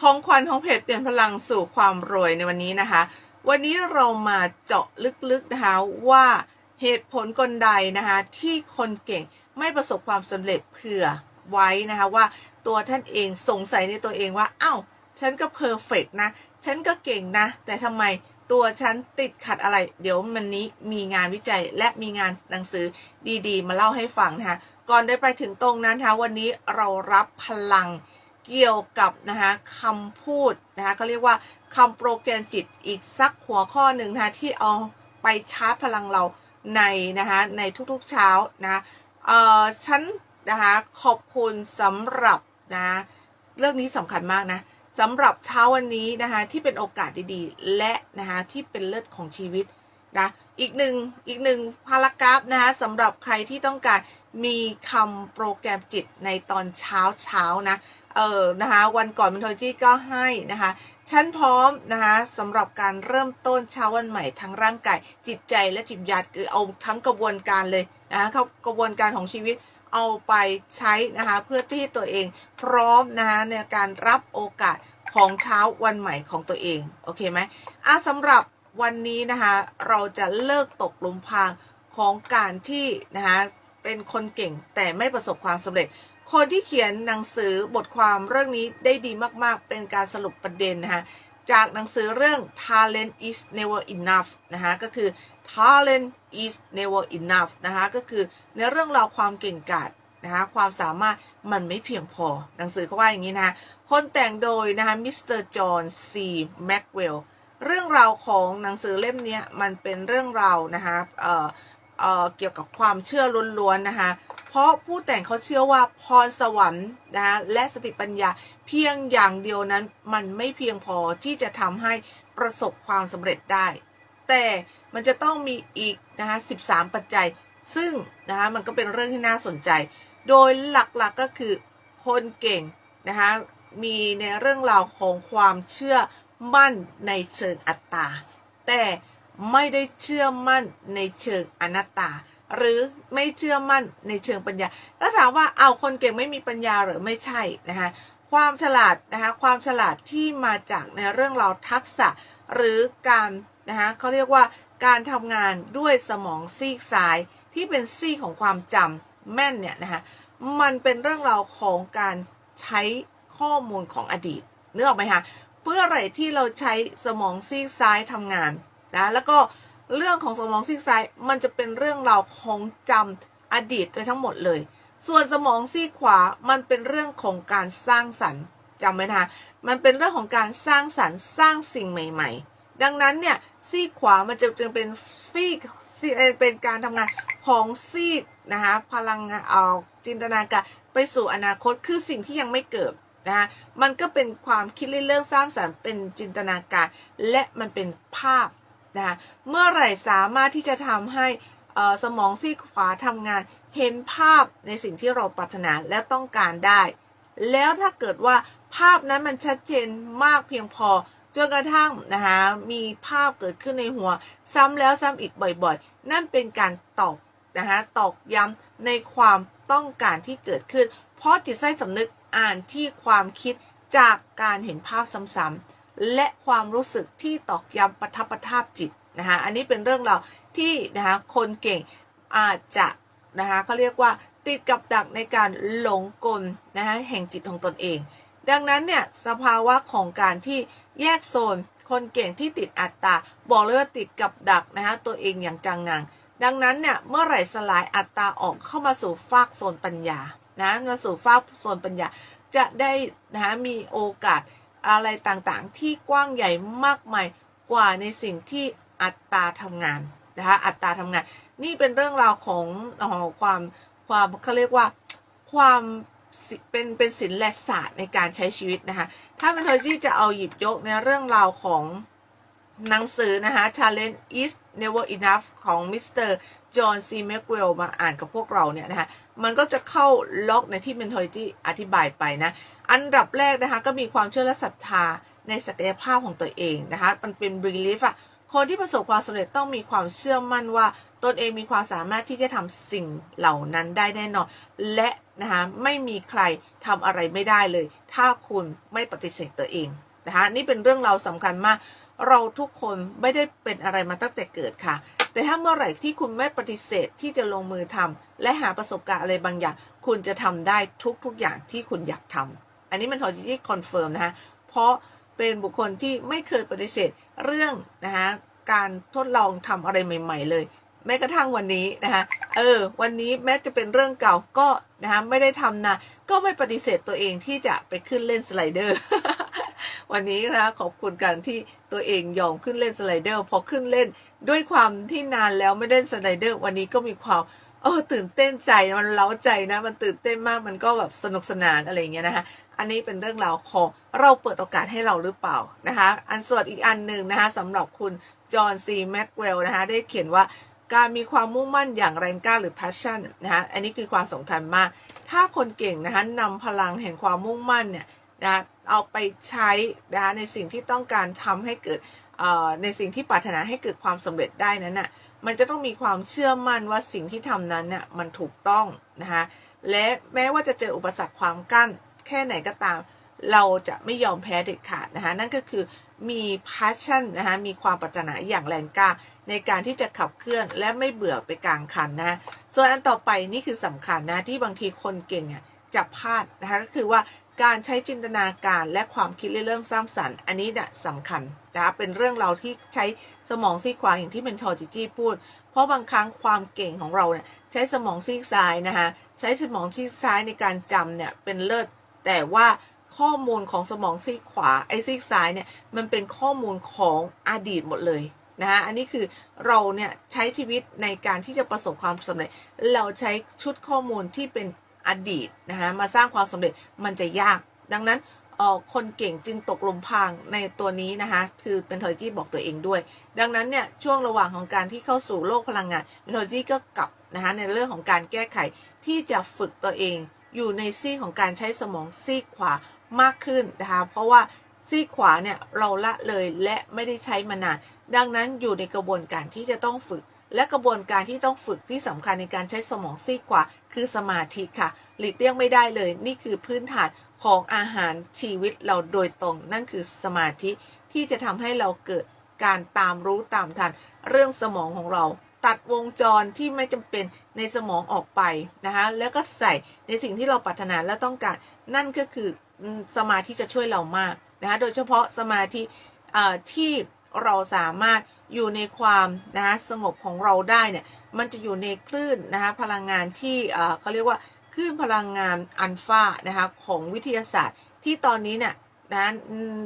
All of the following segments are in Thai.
ของขวัญของเพจเปลี่ยนพลังสู่ความรวยในวันนี้นะคะ วันนี้เรามาเจาะลึกๆนะคะว่าเหตุผลกลใดนะคะที่คนเก่งไม่ประสบความสำเร็จเผื่อไว้นะคะว่าตัวท่านเองสงสัยในตัวเองว่าอ้าวฉันก็เพอร์เฟกนะ ฉันก็เก่งนะ แต่ทำไมตัวฉันติดขัดอะไร เดี๋ยววันนี้มีงานวิจัยและมีงานหนังสือดีๆ มาเล่าให้ฟังนะคะก่อนได้ไปถึงตรงนั้นนะคะวันนี้เรารับพลัง เกี่ยวกับนะคะคำพูดนะคะก็เรียกว่าคำโปรแกรมจิตอีกสักหัวข้อหนึ่งนะคะที่เอาไปชาร์จพลังเราในนะคะในทุกๆเช้านะเอ่อฉันนะคะขอบคุณสำหรับนะเรื่องนี้สำคัญมากนะสำหรับเช้าวันนี้นะคะที่เป็นโอกาสดีๆ และนะคะที่เป็นเลิศของชีวิตนะอีกหนึ่งอีกหนึ่งพารากราฟนะคะสำหรับใครที่ต้องการมีคำโปรแกรมจิตในตอนเช้าเช้านะ เออนะคะวันก่อนมันโทจีก็ให้นะคะฉันพร้อมนะคะสำหรับการเริ่มต้นเช้าวันใหม่ทั้งร่างกายจิตใจและจิตวิญญาณคือเอาทั้งกระบวนการเลยนะคะเขากระบวนการของชีวิตเอาไปใช้นะคะเพื่อที่ตัวเองพร้อมนะคะในการรับโอกาสของเช้าวันใหม่ของตัวเองโอเคไหมอะสำหรับวันนี้นะคะเราจะเลิกตกหลุมพรางของการที่นะคะเป็นคนเก่งแต่ไม่ประสบความสำเร็จ คนที่เขียนหนังสือบทความเรื่องนี้ได้ดีมากๆ เป็นการสรุปประเด็นนะคะจากหนังสือเรื่อง talent is never enough นะคะก็คือ talent is never enough นะคะก็คือในเรื่องราวความเก่งกาจนะคะความสามารถมันไม่เพียงพอ หนังสือเขาว่าอย่างนี้นะคะคนแต่งโดยนะคะมิสเตอร์จอห์นซีแม็กเวลเรื่องราวของหนังสือเล่มนี้มันเป็นเรื่องราวนะคะเอ่อเอ่อเกี่ยวกับความเชื่อล้วนๆนะคะเพราะผู้แต่งเขาเชื่อว่าพรสวรรค์นะคะและสติปัญญาเพียงอย่างเดียวนั้นมันไม่เพียงพอที่จะทำให้ประสบความสำเร็จได้ แต่มันจะต้องมีอีกนะคะ13 ปัจจัย ซึ่งนะคะมันก็เป็นเรื่องที่น่าสนใจ โดยหลักๆกก็คือคนเก่งนะคะมีในเรื่องราวของความเชื่อมั่นในเชิงอัตตา แต่ไม่ได้เชื่อมั่นในเชิงอนัตตา หรือไม่เชื่อมั่นในเชิงปัญญา แล้วถามว่าเอาคนเก่งไม่มีปัญญาหรือไม่ใช่นะคะความฉลาดนะคะความฉลาดที่มาจากในเรื่องเราทักษะหรือการนะคะเขาเรียกว่าการทำงานด้วยสมองซีกซ้ายที่เป็นซีกของความจำแม่นเนี่ยนะคะมันเป็นเรื่องราวของการใช้ข้อมูลของอดีตนึกออกไหมคะเพื่ออะไรที่เราใช้สมองซีกซ้ายทำงานนะแล้วก็ เรื่องของสมองซีกซ้ายมันจะเป็นเรื่องราวของจำอดีตไปทั้งหมดเลย ส่วนสมองซีกขวามันเป็นเรื่องของการสร้างสรรค์จำไว้นะคะมันเป็นเรื่องของการสร้างสรรค์สร้างสิ่งใหม่ ๆ ดังนั้นเนี่ยซีกขวามันจะจึงเป็นฟีกเป็นการทำงานของซีกนะคะพลังงานเอาจินตนาการไปสู่อนาคตคือสิ่งที่ยังไม่เกิดนะคะมันก็เป็นความคิดเรื่องสร้างสรรค์เป็นจินตนาการ และมันเป็นภาพ นะคะเมื่อไหร่สามารถที่จะทำให้สมองซีกขวาทำงานเห็นภาพในสิ่งที่เราปรารถนาและต้องการได้ แล้วถ้าเกิดว่าภาพนั้นมันชัดเจนมากเพียงพอจนกระทั่งนะคะมีภาพเกิดขึ้นในหัว ซ้ำแล้วซ้ำอีกบ่อยๆ นั่นเป็นการตอกนะคะตอกย้ำในความต้องการที่เกิดขึ้น เพราะจิตใต้สำนึกอ่านที่ความคิดจากการเห็นภาพซ้ำๆ และความรู้สึกที่ตอกย้ำประทับประทับจิตนะคะอันนี้เป็นเรื่องราวที่นะคะคนเก่งอาจจะนะคะเขาเรียกว่าติดกับดักในการหลงกลนะคะแห่งจิตของตนเอง ดังนั้นเนี่ยสภาวะของการที่แยกโซน คนเก่งที่ติดอัตตาบอกเลยว่าติดกับดักนะคะตัวเองอย่างจังงัง ดังนั้นเนี่ยเมื่อไหร่สลายอัตตาออกเข้ามาสู่ฟากโซนปัญญานะมาสู่ฟากโซนปัญญาจะได้นะคะมีโอกาส อะไรต่างๆ ที่กว้างใหญ่มากมายกว่าในสิ่งที่อัตตาทำงานนะคะอัตตาทำงาน นี่เป็นเรื่องราวของออความความเขาเรียกว่าความเป็นเป็นศิลปศาสตร์ในการใช้ชีวิตนะคะถ้าเป็นเทอร์จี้จะเอาหยิบยกในเรื่องราวของ หนังสือนะคะ Talent is never enough ของมิสเตอร์จอห์นซีแม c เวลมาอ่านกับพวกเราเนี่ยนะคะ มันก็จะเข้าล็อกในที่ Mentality อธิบายไปนะ อันดับแรกนะคะ ก็มีความเชื่อและศรัทธาในศักยภาพของตัวเองนะคะ มันเป็น belief อะคนที่ประสบความสำเร็จต้องมีความเชื่อมั่นว่าตนเองมีความสามารถที่จะทำสิ่งเหล่านั้นได้แน่นอน และนะคะไม่มีใครทำอะไรไม่ได้เลย ถ้าคุณไม่ปฏิเสธตัวเองนะคะนี่เป็นเรื่องเราสำคัญมาก เราทุกคนไม่ได้เป็นอะไรมาตั้งแต่เกิดค่ะ แต่ถ้าเมื่อไหร่ที่คุณไม่ปฏิเสธที่จะลงมือทำและหาประสบการณ์อะไรบางอย่าง คุณจะทำได้ทุกๆอย่างที่คุณอยากทำอันนี้มันทอจิที่คอนเฟิร์มนะคะเพราะเป็นบุคคลที่ไม่เคยปฏิเสธเรื่องนะคะการทดลองทำอะไรใหม่ ๆ เลย แม้กระทั่งวันนี้นะคะเออ วันนี้แม้จะเป็นเรื่องเก่าก็นะคะไม่ได้ทำนะก็ไม่ปฏิเสธตัวเองที่จะไปขึ้นเล่นสไลเดอร์ วันนี้นะคะขอบคุณการที่ตัวเองยอมขึ้นเล่นสไลเดอร์พอขึ้นเล่นด้วยความที่นานแล้วไม่เล่นสไลเดอร์ วันนี้ก็มีความเออตื่นเต้นใจมันเล้าใจนะ มันตื่นเต้นมากมันก็แบบสนุกสนานอะไรอย่างเงี้ยนะคะอันนี้เป็นเรื่องราวของเราเปิดโอกาสให้เราหรือเปล่านะคะอันส่วนอีกอันหนึ่งนะคะสำหรับคุณจอห์นซีแม็กเวลนะคะได้เขียนว่าการมีความมุ่งมั่นอย่างแรงกล้าหรือ passion นะคะอันนี้คือความสำคัญมาก ถ้าคนเก่งนะคะนำพลังแห่งความมุ่งมั่นเนี่ยนะ เอาไปใช้นะคะในสิ่งที่ต้องการทำให้เกิดในสิ่งที่ปรารถนาให้เกิดความสำเร็จได้นั้นน่ะมันจะต้องมีความเชื่อมั่นว่าสิ่งที่ทำนั้นน่ะมันถูกต้องนะคะและแม้ว่าจะเจออุปสรรคความกั้นแค่ไหนก็ตาม เราจะไม่ยอมแพ้เด็ดขาดนะคะนั่นก็คือมี passion นะคะมีความปรารถนาอย่างแรงกล้าในการที่จะขับเคลื่อนและไม่เบื่อไปกลางคันนะส่วนอันต่อไปนี่คือสำคัญนะที่บางทีคนเก่งอะจะพลาดนะคะก็คือว่า การใช้จินตนาการและความคิดเริ่มสร้างสรรค์ อันนี้นะสำคัญนะคะเป็นเรื่องเราที่ใช้สมองซีกขวาอย่างที่เป็นทอจิจี้พูด เพราะบางครั้งความเก่งของเราเนี่ยใช้สมองซีกซ้ายนะคะใช้สมองซีกซ้ายในการจำเนี่ยเป็นเลิศ แต่ว่าข้อมูลของสมองซีกขวาไอ้ซีกซ้ายเนี่ยมันเป็นข้อมูลของอดีตหมดเลยนะคะอันนี้คือเราเนี่ยใช้ชีวิตในการที่จะประสบความสำเร็จ เราใช้ชุดข้อมูลที่เป็น อดีตนะคะมาสร้างความสำเร็จมันจะยาก ดังนั้นคนเก่งจึงตกหลุมพรางในตัวนี้นะคะคือเป็นทอยจี้บอกตัวเองด้วย ดังนั้นเนี่ยช่วงระหว่างของการที่เข้าสู่โลกพลังงานเป็นทอยจี้ก็กลับนะคะในเรื่องของการแก้ไขที่จะฝึกตัวเองอยู่ในซีกของการใช้สมองซีขวามากขึ้นนะคะเพราะว่าซีขวาเนี่ยเราละเลยและไม่ได้ใช้มานานดังนั้นอยู่ในกระบวนการที่จะต้องฝึก และกระบวนการที่ต้องฝึกที่สำคัญในการใช้สมองซีขวา คือสมาธิค่ะ หลีกเลี่ยงไม่ได้เลย นี่คือพื้นฐานของอาหารชีวิตเราโดยตรง นั่นคือสมาธิที่จะทำให้เราเกิดการตามรู้ตามทัน เรื่องสมองของเรา ตัดวงจรที่ไม่จำเป็นในสมองออกไปนะคะแล้วก็ใส่ในสิ่งที่เราปรารถนาและต้องการ นั่นก็คือสมาธิจะช่วยเรามากนะคะโดยเฉพาะสมาธิที่เราสามารถอยู่ในความนะคะสงบของเราได้เนี่ยมันจะอยู่ในคลื่นนะคะพลังงานที่เขาเรียกว่าคลื่นพลังงานอัลฟานะคะของวิทยาศาสตร์ ที่ตอนนี้เนี่ยนะ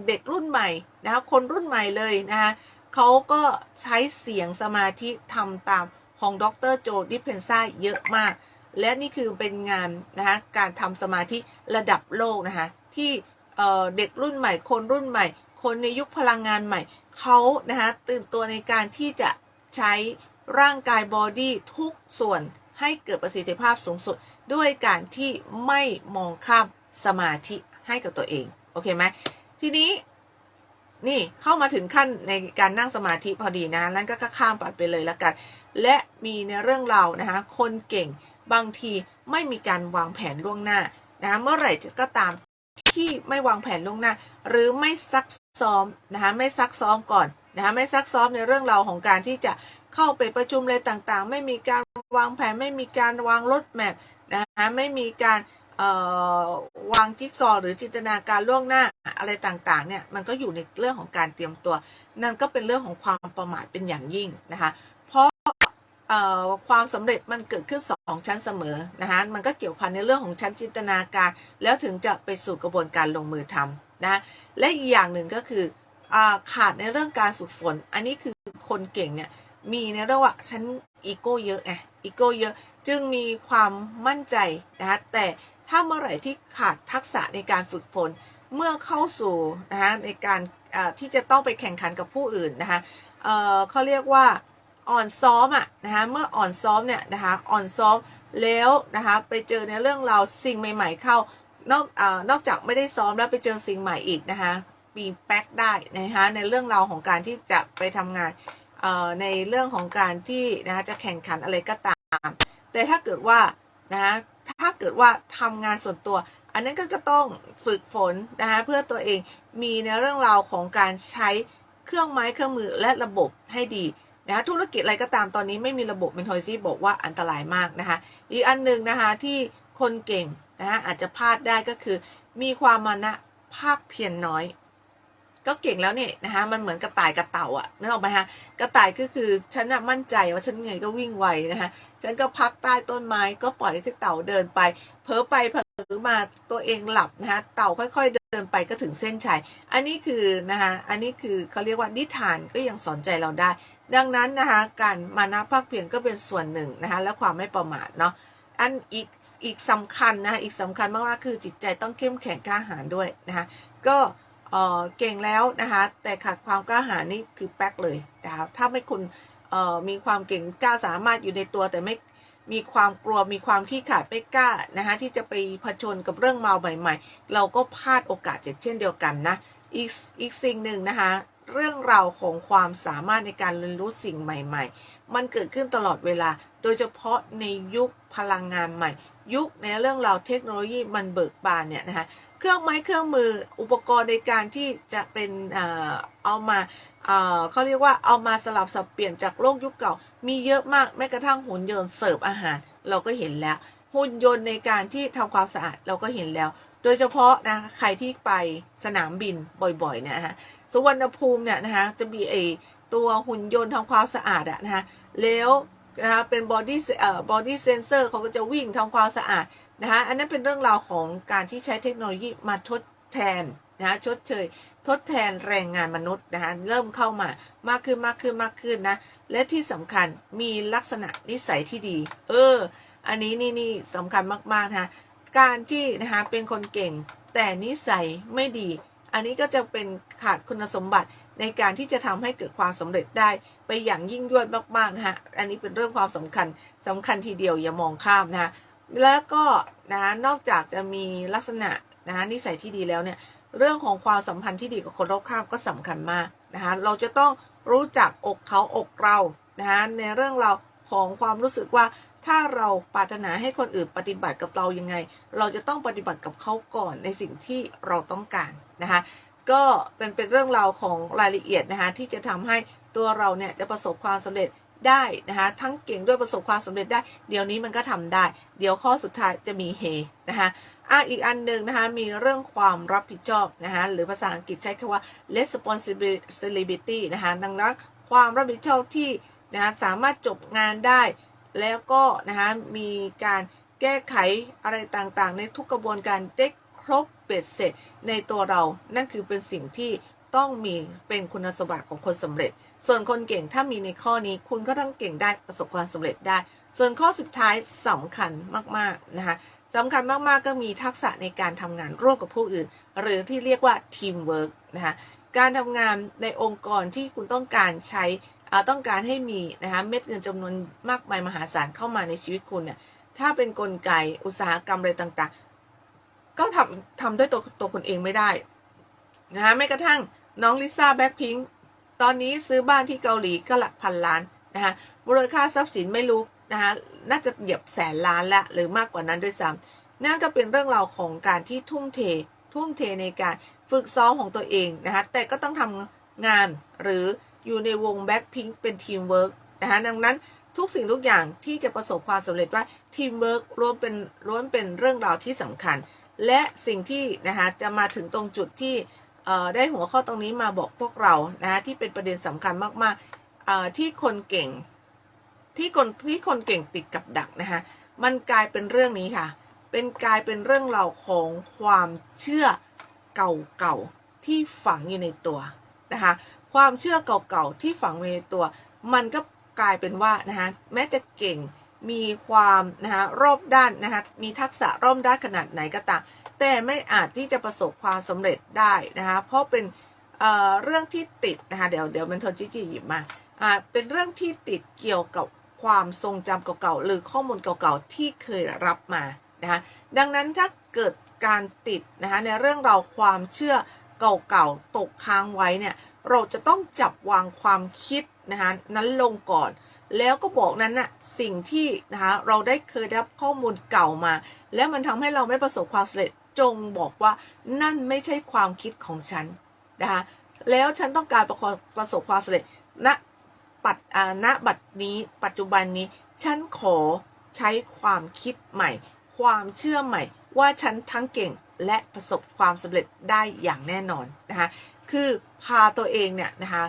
เด็กรุ่นใหม่นะคะคนรุ่นใหม่เลยนะคะเขาก็ใช้เสียงสมาธิทำตามของดรโจดิเพนซ่าเยอะมาก และนี่คือเป็นงานนะคะการทำสมาธิระดับโลกนะคะที่เด็กรุ่นใหม่คนรุ่นใหม่ คนในยุคพลังงานใหม่เขานะคะตื่นตัวในการที่จะใช้ ร่างกายบอดี้ทุกส่วนให้เกิดประสิทธิภาพสูงสุด ด้วยการที่ไม่มองข้ามสมาธิให้กับตัวเอง โอเคไหมทีนี้นี่เข้ามาถึงขั้นในการนั่งสมาธิพอดีนะนั้นก็ข้ามไปเลยแล้วกัน และมีในเรื่องเรานะคะคนเก่งบางทีไม่มีการวางแผนล่วงหน้านะเมื่อไหร่ก็ตามที่ไม่วางแผนล่วงหน้า หรือไม่ซักซ้อมนะคะไม่ซักซ้อมก่อนนะคะไม่ซักซ้อมในเรื่องเราของการที่จะ เข้าไปประชุมอะไรต่างๆ ไม่มีการวางแผนไม่มีการวางรถแมพนะคะไม่มีการวางจิ๊กซอหรือจินตนาการล่วงหน้าอะไรต่างๆเนี่ยมันก็อยู่ในเรื่องของการเตรียมตัว นั่นก็เป็นเรื่องของความประมาทเป็นอย่างยิ่งนะคะเพราะความสำเร็จมันเกิดขึ้นสองชั้นเสมอนะคะมันก็เกี่ยวพันในเรื่องของชั้นจินตนาการ แล้วถึงจะไปสู่กระบวนการลงมือทำนะและอีกอย่างหนึ่งก็คืออขาดในเรื่องการฝึกฝน อันนี้คือคนเก่งเนี่ย มีในเรื่องว่าฉันอีโก้เยอะไงอีโก้เยอะจึงมีความมั่นใจนะคะแต่ถ้าเมื่อไหร่ที่ขาดทักษะในการฝึกฝนเมื่อเข้าสู่นะคะในการที่จะต้องไปแข่งขันกับผู้อื่นนะคะเเขาเรียกว่าอ่อนซ้อมอะนะคะเมื่ออ่อนซ้อมเนี่ยนะคะอ่อนซ้อมแล้วนะคะไปเจอในเรื่องราวสิ่งใหม่ ๆ เข้านอกอนอกจากไม่ได้ซ้อมแล้วไปเจอสิ่งใหม่อีกนะคะปีแป๊กได้นะคะในเรื่องราวของการที่จะไปทำงาน ในเรื่องของการที่นะคะจะแข่งขันอะไรก็ตาม แต่ถ้าเกิดว่านะคะถ้าเกิดว่าทำงานส่วนตัว อันนั้นก็จะต้องฝึกฝนนะคะเพื่อตัวเองมีในเรื่องราวของการใช้เครื่องไม้เครื่องมือและระบบให้ดีนะะธุรกิจอะไรก็ตามตอนนี้ไม่มีระบบเมนทอยซี่บอกว่าอันตรายมากนะคะอีกอันหนึ่งนะคะที่คนเก่งนะคะอาจจะพลาดได้ก็คือ มีความมานะภาคเพียรน้อย ก็เก่งแล้วเนี่ยนะคะมันเหมือนกระต่ายกระเต่าอะนึกออกไหมฮะกระต่ายก็คือฉันน่ะมั่นใจว่าฉันไงก็วิ่งไวนะคะฉันก็พักใต้ต้นไม้ก็ปล่อยให้เต่าเดินไปเผลอไปเผลอมาตัวเองหลับนะคะเต่าค่อย ๆ เดินไปก็ถึงเส้นชัยอันนี้คือนะคะอันนี้คือเขาเรียกว่านิทานก็ยังสอนใจเราได้ ดังนั้นนะคะการมานะภาคเพียรก็เป็นส่วนหนึ่งนะคะและความไม่ประมาทเนาะอันอีกอีกสำคัญนะคะอีกสำคัญมากๆคือจิตใจต้องเข้มแข็งกล้าหาญด้วยนะคะก็ เอ่อเก่งแล้วนะคะแต่ขาดความกล้าหาญนี่คือแป๊กเลยนะคะถ้าไม่คุณเอ่อมีความเก่งกล้าสามารถอยู่ในตัวแต่ไม่มีความกลัวมีความขี้ขลาดไม่กล้านะคะที่จะไปผจญกับเรื่องเมาใหม่ๆ เราก็พลาดโอกาสเช่นเดียวกันนะอีกอีกสิ่งหนึ่งนะคะเรื่องราวของความสามารถในการเรียนรู้สิ่งใหม่ ๆ มันเกิดขึ้นตลอดเวลา โดยเฉพาะในยุคพลังงานใหม่ ยุคในเรื่องราวเทคโนโลยีมันเบิกบานเนี่ยนะคะ เครื่องไม้เครื่องมืออุปกรณ์ในการที่จะเป็นเอ่อเอามาเอ่อเขาเรียกว่าเอามาสลับสับเปลี่ยนจากโลกยุคเก่า มีเยอะมากแม้กระทั่งหุ่นยนต์เสิร์ฟอาหาร เราก็เห็นแล้ว หุ่นยนต์ในการที่ทำความสะอาดเราก็เห็นแล้ว โดยเฉพาะนะใครที่ไปสนามบินบ่อยๆนยนะฮะสุวรรณภูมิเนี่ยนะคะจะมีไอตัวหุ่นยนต์ทำความสะอาดอะนะคะแล้วนะคะเป็นบอดี้เอ่อบอดี้เซนเซอร์เขาก็จะวิ่งทำความสะอาด นะคะอันนั้นเป็นเรื่องราวของการที่ใช้เทคโนโลยีมาทดแทนนะคะชดเชยทดแทนแรงงานมนุษย์นะคะเริ่มเข้ามามากขึ้นมากขึ้นมากขึ้นนะและที่สำคัญมีลักษณะนิสัยที่ดี เออ อันนี้นี่นี่สำคัญมากๆนะคะการที่นะคะเป็นคนเก่งแต่นิสัยไม่ดี อันนี้ก็จะเป็นขาดคุณสมบัติในการที่จะทำให้เกิดความสำเร็จได้ไปอย่างยิ่งยวดมากๆนะคะอันนี้เป็นเรื่องความสำคัญสำคัญทีเดียวอย่ามองข้ามนะคะ แล้วก็นะนอกจากจะมีลักษณะนะนิสัยที่ดีแล้วเนี่ยเรื่องของความสัมพันธ์ที่ดีกับคนรอบข้างก็สำคัญมากนะคะเราจะต้องรู้จักอกเขาอกเรานะคะในเรื่องเราของความรู้สึกว่าถ้าเราปรารถนาให้คนอื่นปฏิบัติกับเรายังไง เราจะต้องปฏิบัติกับเขาก่อนในสิ่งที่เราต้องการนะคะก็เป็นเป็นเรื่องราวของรายละเอียดนะคะที่จะทำให้ตัวเราเนี่ยจะประสบความสำเร็จ ได้นะคะทั้งเก่งด้วยประสบความสำเร็จได้ เดี๋ยวนี้มันก็ทำได้ เดี๋ยวข้อสุดท้ายจะมีเฮนะคะอะอีกอันหนึ่งนะคะมีเรื่องความรับผิดชอบนะคะหรือภาษาอังกฤษใช้คำว่า responsibility นะคะดังนั้นความรับผิดชอบที่นะคะสามารถจบงานได้ แล้วก็นะคะมีการแก้ไขอะไรต่างๆ ในทุกกระบวนการได้ครบเบ็ดเสร็จในตัวเรา นั่นคือเป็นสิ่งที่ต้องมีเป็นคุณสมบัติของคนสำเร็จ ส่วนคนเก่งถ้ามีในข้อนี้คุณก็ต้องเก่งได้ประสบความสำเร็จได้ ส่วนข้อสุดท้ายสำคัญมากๆนะคะสำคัญมากๆก็มีทักษะในการทำงานร่วมกับผู้อื่น หรือที่เรียกว่าทีมเวิร์กนะคะการทำงานในองค์กรที่คุณต้องการใช้ต้องการให้มีนะคะเม็ดเงินจำนวนมากมายมหาศาลเข้ามาในชีวิตคุณเนี่ยถ้าเป็นนกลไกอุตสาหกรรมอะไรต่างๆ ก็ทำทำด้วยตัวตัวคุณเองไม่ได้นะคะแม้กระทั่งน้องลิซ่าแบ็คพิง ตอนนี้ซื้อบ้านที่เกาหลีก็หลักพันล้านนะคะมูลค่าทรัพย์สินไม่รู้นะคะน่าจะเหยียบแสนล้านละหรือมากกว่านั้นด้วยซ้ำนั่นก็เป็นเรื่องราวของการที่ทุ่มเท ทุ่มเทในการฝึกซ้อมของตัวเองนะคะแต่ก็ต้องทำงานหรืออยู่ในวงแบ็คพิงเป็นทีมเวิร์กนะคะดังนั้นทุกสิ่งทุกอย่างที่จะประสบความสำเร็จว่าทีมเวิร์กล้วนเป็นล้วนเป็นเรื่องราวที่สำคัญ และสิ่งที่นะคะจะมาถึงตรงจุดที่ ได้หัวข้อตรงนี้มาบอกพวกเรานะที่เป็นประเด็นสำคัญมากๆที่คนเก่ง ที่คนที่คนเก่งติดกับดักนะคะมันกลายเป็นเรื่องนี้ค่ะ เป็นกลายเป็นเรื่องราวของความเชื่อเก่าๆที่ฝังอยู่ในตัวนะคะความเชื่อเก่าๆที่ฝังอยู่ในตัว มันก็กลายเป็นว่านะคะแม้จะเก่งมีความนะคะรอบด้านนะคะมีทักษะรอบด้านขนาดไหนก็ตาม แต่ไม่อาจที่จะประสบความสำเร็จได้นะคะ เพราะเป็นเเรื่องที่ติดนะคะ เดี๋ยวเดี๋ยวมันทนจิจิหยิบมาอ่าเป็นเรื่องที่ติดเกี่ยวกับความทรงจำเก่าๆหรือข้อมูลเก่าๆที่เคยรับมานะคะดังนั้นถ้าเกิดการติดนะคะในเรื่องราวความเชื่อเก่าๆตกค้างไว้เนี่ยเราจะต้องจับวางความคิดนะคะนั้นลงก่อน แล้วก็บอกนั้นน่ะสิ่งที่นะคะเราได้เคยได้รับข้อมูลเก่ามา แล้วมันทำให้เราไม่ประสบความสำเร็จ จงบอกว่านั่นไม่ใช่ความคิดของฉันนะคะแล้วฉันต้องการประสบประสบความสำเร็จณปัจณบัดนี้ ปัจจุบันนี้ ฉันขอใช้ความคิดใหม่ ความเชื่อใหม่ ว่าฉันทั้งเก่งและประสบความสำเร็จได้อย่างแน่นอนนะคะคือพาตัวเองเนี่ยนะคะ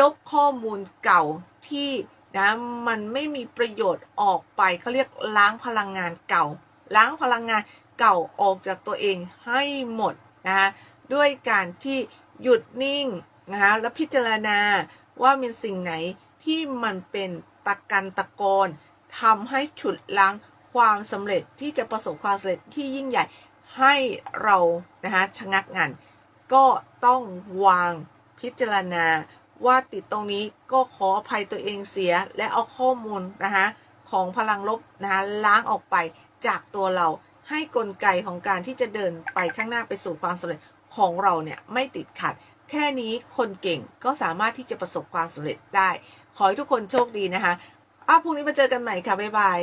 ลบข้อมูลเก่าที่นะมันไม่มีประโยชน์ออกไปเขาเรียกล้างพลังงานเก่า ล้างพลังงาน เก่าออกจากตัวเองให้หมดนะคะด้วยการที่หยุดนิ่งนะคะแล้วพิจารณาว่ามีสิ่งไหนที่มันเป็นตะกันตะกอนทำให้ฉุดล้างความสำเร็จที่จะประสบความสำเร็จที่ยิ่งใหญ่ให้เรานะคะชะงักงันก็ต้องวางพิจารณาว่าติดตรงนี้ก็ขออภัยตัวเองเสียและเอาข้อมูลนะคะของพลังลบนะคะล้างออกไปจากตัวเรา ให้กลไกของการที่จะเดินไปข้างหน้าไปสู่ความสำเร็จของเราเนี่ยไม่ติดขัด แค่นี้คนเก่งก็สามารถที่จะประสบความสำเร็จได้ ขอให้ทุกคนโชคดีนะคะอ้าวพรุ่งนี้มาเจอกันใหม่ค่ะ บ๊ายบาย